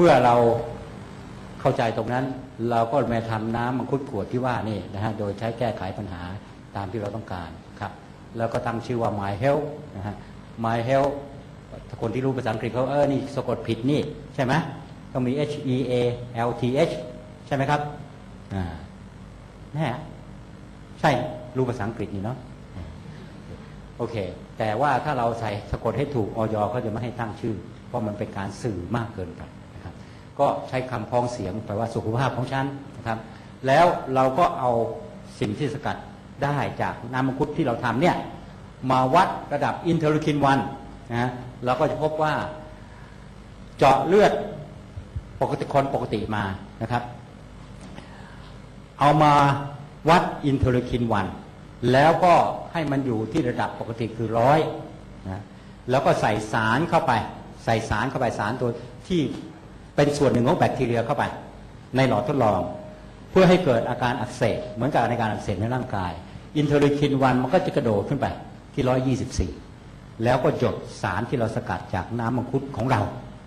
เมื่อเราเข้าใจตรงนั้น เราก็มาทำน้ำมังคุดขวดที่ว่านี่นะฮะโดยใช้แก้ไขปัญหาตามที่เราต้องการครับ แล้วก็ตั้งชื่อว่า My Health นะฮะ My Health ถ้าคนที่รู้ภาษาอังกฤษเขาเออนี่สะกดผิดนี่ใช่ไหมต้องมี H E A L T H ใช่ไหมครับอ่าแน่ใช่รู้ภาษาอังกฤษนี่เนาะโอเค แต่ว่าถ้าเราใส่สะกดให้ถูกออยเขาจะไม่ให้ตั้งชื่อ เพราะมันเป็นการสื่อมากเกินไป ก็ใช้คำพ้องเสียงแปลว่าสุขภาพของฉันนะครับแล้วเราก็เอาสิ่งที่สกัดได้จากน้ำมังคุดที่เราทำเนี่ยมาวัดระดับอินเทอร์ลูคินวันนะฮะเราก็จะพบว่าเจาะเลือดปกติคนปกติมานะครับ เอามาวัดอินเทอร์ลูคินวันแล้วก็ให้มันอยู่ที่ระดับปกติคือร้อยนะแล้วก็ใส่สารเข้าไป ใส่สารเข้าไปสารตัวที่ เป็นส่วนหนึ่งของแบคทีเรียเข้าไป ในหลอดทดลอง เพื่อให้เกิดอาการอักเสบเหมือนกับในการอักเสบในร่างกาย อินเทอร์ลูคินวันมันก็จะกระโดดขึ้นไปที่ 124 แล้วก็หยดสารที่เราสกัดจากน้ำมังคุดของเรา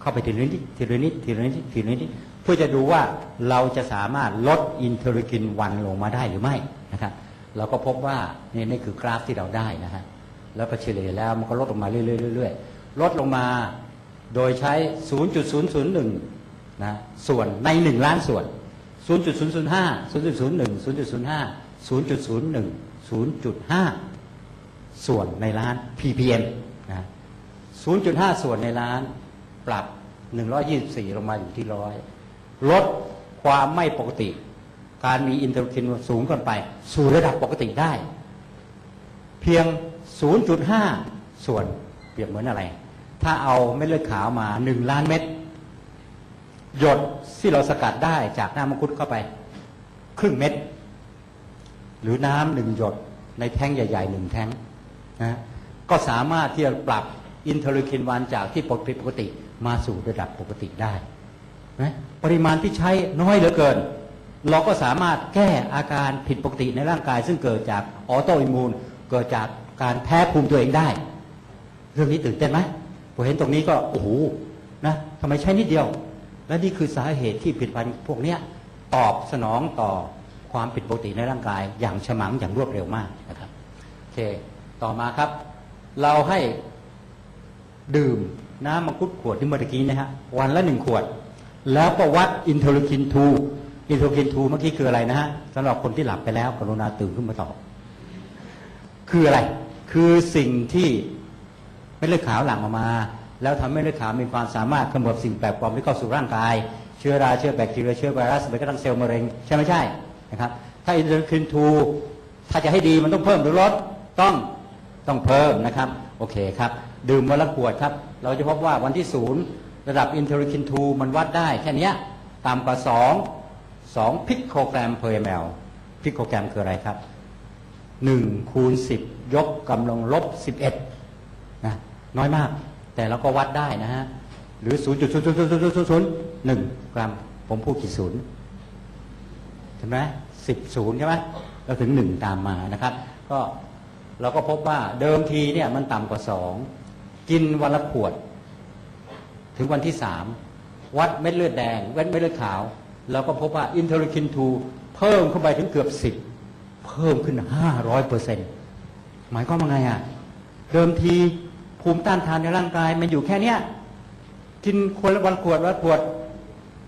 เข้าไปทีละนิดทีละนิดทีละนิดทีละนิดเพื่อจะดูว่าเราจะสามารถลดอินเทอร์ลูคินวันลงมาได้หรือไม่นะครับเราก็พบว่านี่นี่คือกราฟที่เราได้นะฮะแล้วก็เฉลี่ยแล้วมันก็ลดลงมาเรื่อยๆเรื่อยๆลดลงมา โดยใช้ 0.001 นะ ส่วนใน 1 ล้านส่วน 0.005 0.01 0.05 0.01 0.5 ส่วนในล้าน ppm นะ 0.5 ส่วนในล้าน ปรับ 124 ลงมาอยู่ที่ร้อยลดความไม่ปกติ การมีอินเทอร์คินสูงเกินไป สู่ระดับปกติได้ เพียง 0.5 ส่วนเปรียบเหมือนอะไร ถ้าเอาเม็ดเลือดขาวมา1ล้านเม็ดหยดที่เราสกัดได้จากน้ำมังคุดเข้าไป ครึ่งเม็ด หรือน้ำหนึ่งหยดในแท้งใหญ่ๆหนึ่งแท้งนะก็สามารถที่จะปรับอินเทอร์คินวันจากที่ปกติปกติมาสู่ระดับปกติได้นะปริมาณที่ใช้น้อยเหลือเกิน เราก็สามารถแก้อาการผิดปกติในร่างกาย ซึ่งเกิดจากออโตอิมูนเกิดจากการแพ้ภูมิตัวเองได้ เรื่องนี้ตื่นเต้นไหม ผมเห็นตรงนี้ก็โอ้โหนะทำไมใช้นิดเดียว และนี่คือสาเหตุที่ผลิดพันธ์พวกเนี้ยตอบสนองต่อความผิดปกติในร่างกาย อย่างฉมังอย่างรวดเร็วมากนะครับโอเคต่อมาครับ เราให้ดื่มน้ำมังคุดขวดที่เมื่อกี้นะฮะวันละหนึ่งขวด แล้วก็วัดอินเทอร์คินทูอินเทอร์คินทูเมื่อกี้คืออะไรนะฮะสำหรับคนที่หลับไปแล้วกรุณาตื่นขึ้นมาตอบคืออะไร คือสิ่งที่ ม็ดเลือดขาวหลั่งออกมา แล้วทำให้เม็ดเลือดขาวมีความสามารถกำหนดสิ่งแปลกปลอมที่เข้าสู่ร่างกาย เชื้อราเชื้อแบคทีเรียเชื้อไวรัสแม้กระทั่งเซลล์มะเร็งใช่ไม่ใช่นะครับถ้าอินเทอร์คินทูถ้าจะให้ดีมันต้องเพิ่มหรือลดต้องต้องเพิ่มนะครับโอเคครับดื่มวันละขวดครับ เราจะพบว่าวันที่ศูนย์ระดับอินเทอร์คินทูมันวัดได้แค่นี้ต่ำกว่าสองสองพิโครแกรม per ml พิโครแกรมคืออะไรครับหนึ่งคูณสิบยกกำลังลบสิบเอ็ด น้อยมาก แต่เราก็วัดได้นะฮะ หรือศูนย์จุดศูนย์ศูนย์ศูนย์ศูนย์ศูนย์หนึ่งกรัม ผมพูดกี่ศูนย์ใช่ไหมสิบศูนย์ใช่ไหมเราถึงหนึ่งตามมานะครับ ก็เราก็พบว่าเดิมทีเนี่ยมันต่ำกว่าสองกินวันละขวด ถึงวันที่สามวัดเม็ดเลือดแดงเม็ดเลือดขาว เราก็พบว่าอินเทอร์คินทูเพิ่มเข้าไปถึงเกือบสิบเพิ่มขึ้น500เปอร์เซ็นต์หมายความว่าไงอะ เดิมที ภูมิต้านทานในร่างกายมันอยู่แค่เนี้ยกินคนละวันขวดวันขวด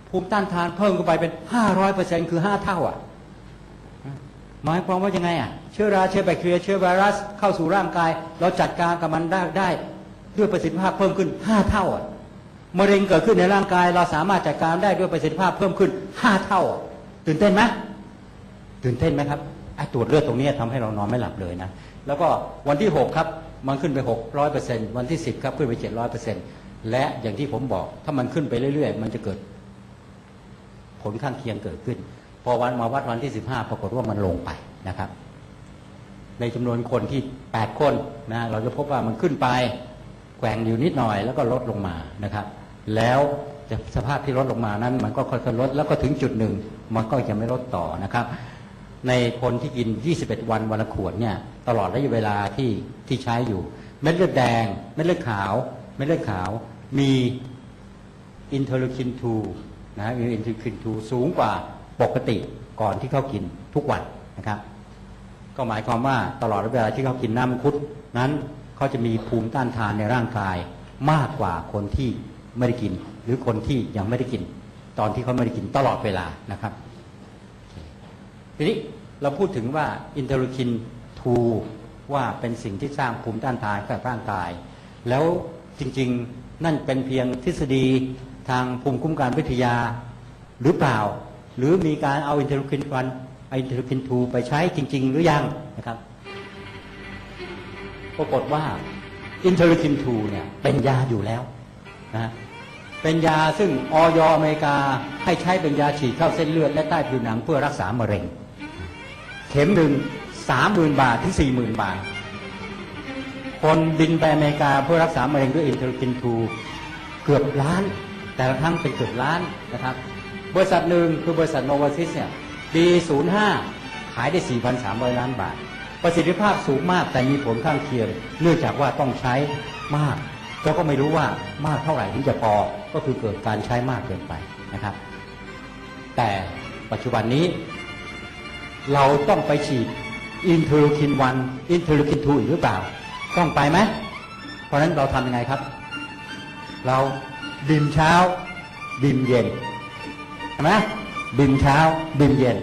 ภูมิต้านทานเพิ่มเข้าไปเป็น500เปอร์เซ็นต์คือ5เท่าอะหมายความว่ายังไงอะเชื้อราเชื้อแบคทีเรียเชื้อไวรัสเข้าสู่ร่างกาย เราจัดการกับมันได้ได้ ด้วยประสิทธิภาพเพิ่มขึ้น5เท่าอะมะเร็งเกิดขึ้นในร่างกาย เราสามารถจัดการได้ด้วยประสิทธิภาพเพิ่มขึ้น5เท่าอะตื่นเต้นไหมตื่นเต้นไหมครับไอ้ตรวจเลือดตรงนี้ทำให้เรานอนไม่หลับเลยนะแล้วก็วันที่6ครับ มันขึ้นไป 600เปอร์เซ็นต์วันที่ 10 ครับขึ้นไป 700เปอร์เซ็นต์และอย่างที่ผมบอกถ้ามันขึ้นไปเรื่อยๆ มันจะเกิด ผลข้างเคียงเกิดขึ้น พอวันมาวัดวันที่ 15 ปรากฏว่ามันลงไปนะครับ ในจำนวนคนที่ 8 คนนะเราจะพบว่ามันขึ้นไปแกว่งอยู่นิดหน่อยแล้วก็ลดลงมานะครับ แล้วสภาพที่ลดลงมานั้น มันก็ค่อยๆลดแล้วก็ถึงจุดหนึ่ง มันก็จะไม่ลดต่อนะครับ ในคนที่กิน 21 วันวันละขวดเนี่ยตลอดระยะเวลาที่ที่ใช้อยู่ เม็ดเลือดแดง เม็ดเลือดขาว เม็ดเลือดขาวมีอินเทอร์ลูคิน2นะมีอินเทอร์ลูคิน2สูงกว่าปกติก่อนที่เขากินทุกวันนะครับ ก็หมายความว่าตลอดเวลาที่เขากินน้ำคุดนั้นเขาจะมีภูมิต้านทานในร่างกายมากกว่าคนที่ไม่ได้กิน หรือคนที่ยังไม่ได้กิน ตอนที่เขาไม่ได้กินตลอดเวลานะครับทีนี้ เราพูดถึงว่าอินเทอร์ลูคิน 2 ว่าเป็นสิ่งที่สร้างภูมิต้านทานกับร่างกาย แล้วจริงๆนั่นเป็นเพียงทฤษฎีทางภูมิคุ้มกันวิทยาหรือเปล่า หรือมีการเอาอินเทอร์ลูคินวันอินเทอร์ลูคิน 2 ไปใช้จริง ๆ หรือยังนะครับปรากฏว่าอินเทอร์ลูคิน 2 เนี่ยเป็นยาอยู่แล้วนะเป็นยาซึ่งออยอเมริกาให้ใช้เป็นยาฉีดเข้าเส้นเลือดและใต้ผิวหนังเพื่อรักษามะเร็ง เข็มหนึ่งสามหมื่นบาทถึงสี่หมื่นบาท คนบินไปอเมริกาเพื่อรักษามะเร็งด้วยอินเทอร์กินทูเกือบล้าน แต่ละครั้งเป็นเกือบล้านนะครับ บริษัทหนึ่งคือบริษัทโนวาซิสเนี่ยปี05ขายได้4,300ล้านบาท ประสิทธิภาพสูงมากแต่มีผลข้างเคียง เนื่องจากว่าต้องใช้มากแล้วก็ไม่รู้ว่ามากเท่าไหร่ถึงจะพอ ก็คือเกิดการใช้มากเกินไปนะครับ แต่ปัจจุบันนี้ เราต้องไปฉีดอินเทอร์คินวันอินเทอร์คินทูอีกหรือเปล่า ต้องไปไหม เพราะนั้นเราทำยังไงครับ เราบิมเช้าบิมเย็นใช่ไหมบิมเช้าบิมเย็น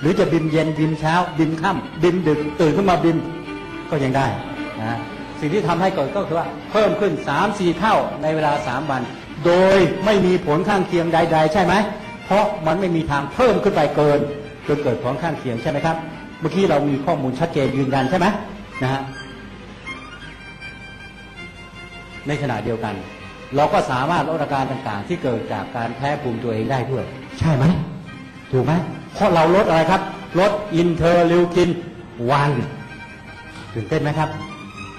หรือจะบิมเย็นบิมเช้าบิมค่ำบิมดึกตื่นขึ้นมาบิมก็ยังได้นะสิ่งที่ทำให้เกิดก็คือว่าเพิ่มขึ้น3 4เท่าในเวลา 3 วัน โดยไม่มีผลข้างเคียงใด ๆ ใช่ไหมเพราะมันไม่มีทางเพิ่มขึ้นไปเกิน จนเกิดผลข้างเคียงใช่ไหมครับ เมื่อกี้เรามีข้อมูลชัดเจนยืนยันใช่ไหมนะฮะในขณะเดียวกัน เราก็สามารถลดอาการต่างๆ ที่เกิดจากการแพ้ภูมิตัวเองได้ด้วย ใช่ไหมถูกไหมเพราะเราลดอะไรครับ ลดอินเทอร์ลิวคินวันตื่นเต้นไหมครับ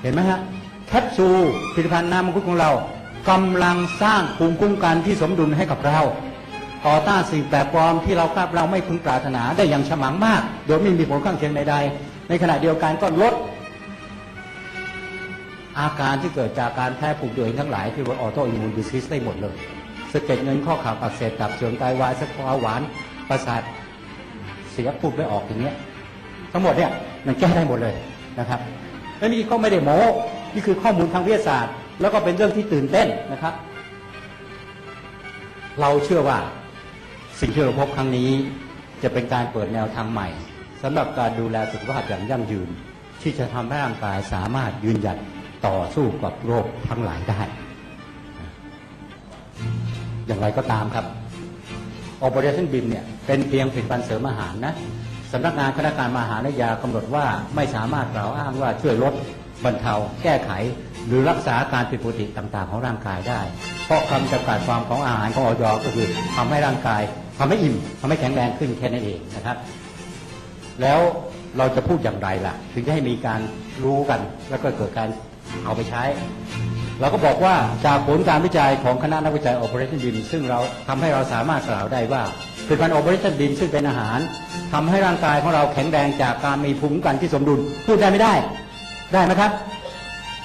เห็นไหมฮะแคปซูลผลิตภัณฑ์น้ำมังคุดของเรากำลังสร้างภูมิคุ้มกันที่สมดุลให้กับเรา ต่อต้านสิ่งแปลกปลอมที่เราคาดเราไม่พึงปรารถนาได้อย่างฉมังมาก โดยไม่มีผลข้างเคียงใดๆ ในขณะเดียวกันก็ลด อาการที่เกิดจากการแพ้ภูมิตัวเองทั้งหลายที่ว่าออโตอิมมูนดิซิสได้หมดเลยสะเก็ดเงินข้อข่าวอักเสบตับเสื่อมไตวายสะเบาหวานประสาทเสียพูดไม่ออกอย่างเงี้ยทั้งหมดเนี่ยมันแก้ได้หมดเลยนะครับและนี่ก็ไม่ได้โม้นี่คือข้อมูลทางวิทยาศาสตร์ แล้วก็เป็นเรื่องที่ตื่นเต้นนะครับ เราเชื่อว่า สิ่งที่เราพบครั้งนี้จะเป็นการเปิดแนวทางใหม่สำหรับการดูแลสุขภาพอย่างยั่งยืน ที่จะทำให้ร่างกายสามารถยืนหยัดต่อสู้กับโรคทั้งหลายได้ อย่างไรก็ตามครับ Operation BIM เนี่ยเป็นเพียงผลิตภัณฑ์เสริมอาหารนะสำนักงานคณะกรรมอาหารและยากำหนดว่าไม่สามารถกล่าวอ้างว่าช่วยลดบรรเทา แก้ไข หรือรักษาการผิดปกติต่างๆ ของร่างกายได้ เพราะคำจำกัดความของอาหารของออยก็คือทำให้ร่างกาย ทำให้อิ่มทำให้แข็งแรงขึ้นแค่นั้นเองนะครับ แล้วเราจะพูดอย่างไรล่ะ ถึงจะให้มีการรู้กัน แล้วก็เกิดการเอาไปใช้ เราก็บอกว่าจากผลการวิจัยของคณะนักวิจัย Operation BIM ซึ่งเราทำให้เราสามารถกล่าวได้ว่าผลิตภัณฑ์ Operation BIM ซึ่งเป็นอาหารทำให้ร่างกายของเราแข็งแรงจากการมีภูมิคุ้มกันที่สมดุลพูดได้ไม่ได้ ได้ไหมครับ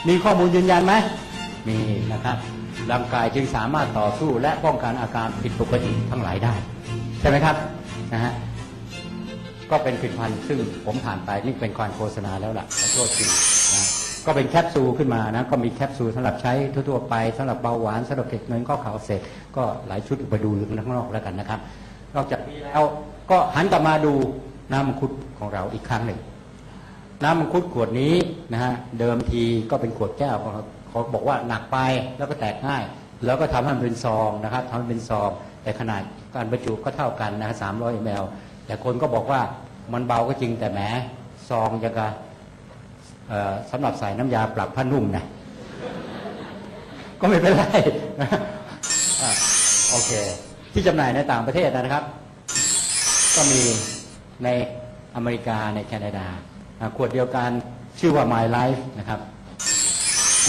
มีข้อมูลยืนยันไหมมีนะครับ ร่างกายจึงสามารถต่อสู้และป้องกันอาการผิดปกติทั้งหลายได้ ใช่ไหมครับนะฮะก็เป็นผลิตภัณฑ์ซึ่งผมผ่านไปนี่เป็นการโฆษณาแล้วล่ะขอโทษทีนะก็เป็นแคปซูลขึ้นมานะก็มีแคปซูลสำหรับใช้ทั่วๆไปสำหรับเบาหวานสำหรับเก็บเงินข้อข่าวเสร็จ ก็หลายชุดไปดูข้างนอกแล้วกันนะครับ นอกจากนี้แล้วก็หันกลับมาดูน้ำมังคุดของเราอีกครั้งหนึ่ง น้ำมังคุดขวดนี้นะฮะเดิมทีก็เป็นขวดแก้ว เขาบอกว่าหนักไปแล้วก็แตกง่าย แล้วก็ทำให้มันเป็นซองนะครับทำให้เป็นซอง แต่ขนาดการบรรจุก็เท่ากันนะฮะสามร้อยมลแต่คนก็บอกว่ามันเบาก็จริงแต่แหมซองยังกะสำหรับใส่น้ำยาปรับผ้านุ่มนะก็ไม่เป็นไรโอเค ที่จำหน่ายในต่างประเทศนะครับ ก็มีในอเมริกาในแคนาดาขวดเดียวกันชื่อว่า My Life นะครับ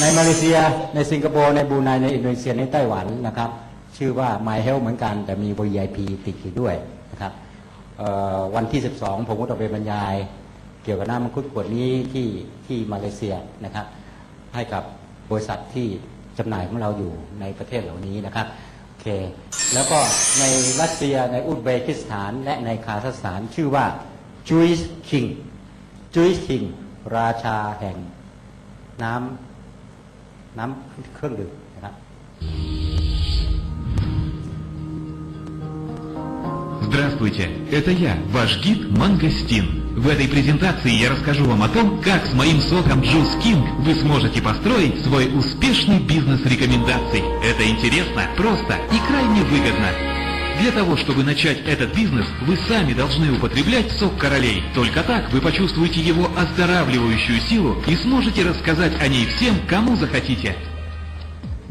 ในมาเลเซียในสิงคโปร์ในบรูไนในอินโดนีเซียในไต้หวันนะครับ ชื่อว่า My Health เหมือนกัน แต่มี VIP ติดอยู่ด้วยนะครับวันที่ 12 ผมก็ต้องไปบรรยาย เกี่ยวกับน้ำมังคุดขวดนี้ที่ที่มาเลเซียนะครับ ให้กับบริษัทที่จำหน่ายของเราอยู่ในประเทศเหล่านี้นะครับโอเค แล้วก็ในรัสเซียในอุซเบกิสถานและในคาซัคสถานชื่อว่าจุยส์คิงจุยส์คิงราชาแห่งน้ำ น้ำเครื่องดื่มนะครับ Здравствуйте, это я, ваш гид Мангостин. В этой презентации я расскажу вам о том, как с моим соком Juice King вы сможете построить свой успешный бизнес рекомендаций. Это интересно, просто и крайне выгодно. Для того, чтобы начать этот бизнес, вы сами должны употреблять сок королей. Только так вы почувствуете его оздоравливающую силу и сможете рассказать о ней всем, кому захотите.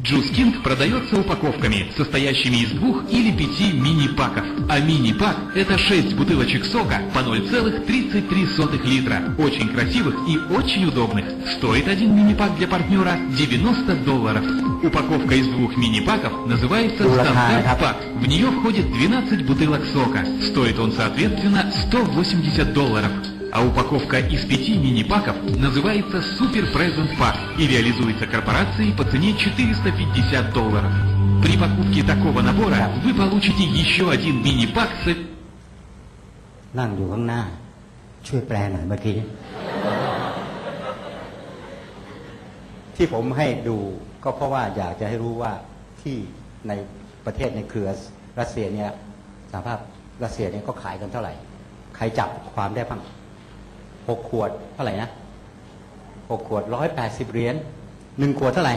Juice King продается упаковками, состоящими из двух или пяти мини-паков. А мини-пак – это 6 бутылочек сока по 0,33 литра. Очень красивых и очень удобных. Стоит один мини-пак для партнера 90 долларов. Упаковка из двух мини-паков называется стандарт-пак. В нее входит 12 бутылок сока. Стоит он, соответственно, 180 долларов. А упаковка из пяти мини-паков называется Super Present Pack и реализуется корпорацией по цене 450 долларов. При покупке такого набора вы получите еще один мини-пак с... นั่งอยู่ข้างหน้า ช่วยแปลหน่อยเมื่อกี้ ที่ผมให้ดูก็เพราะว่าอยากจะให้รู้ว่าที่ในประเทศในเครือรัสเซียเนี่ยสหภาพรัสเซียเนี่ยก็ขายกันเท่าไหร่ ใครจับความได้บ้าง หกขวดเท่าไหร่นะหกขวดร้อยแปดสิบเหรียญหนึ่งขวดเท่าไหร่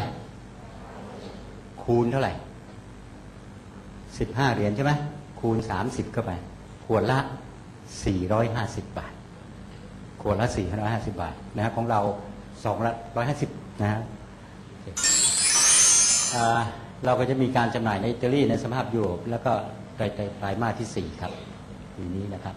คูณเท่าไหร่สิบห้าเหรียญใช่ไหมคูณสามสิบเข้าไป ขวดละสี่ร้อยห้าสิบบาท ขวดละสี่ร้อยห้าสิบบาทนะฮะของเราสองละร้อยห้าสิบนะฮะเราก็จะมีการจำหน่ายในอิตาลีในสภาพยุโรปแล้วก็ไตรไตรไตรมาสที่สี่ครับปีนี้นะครับ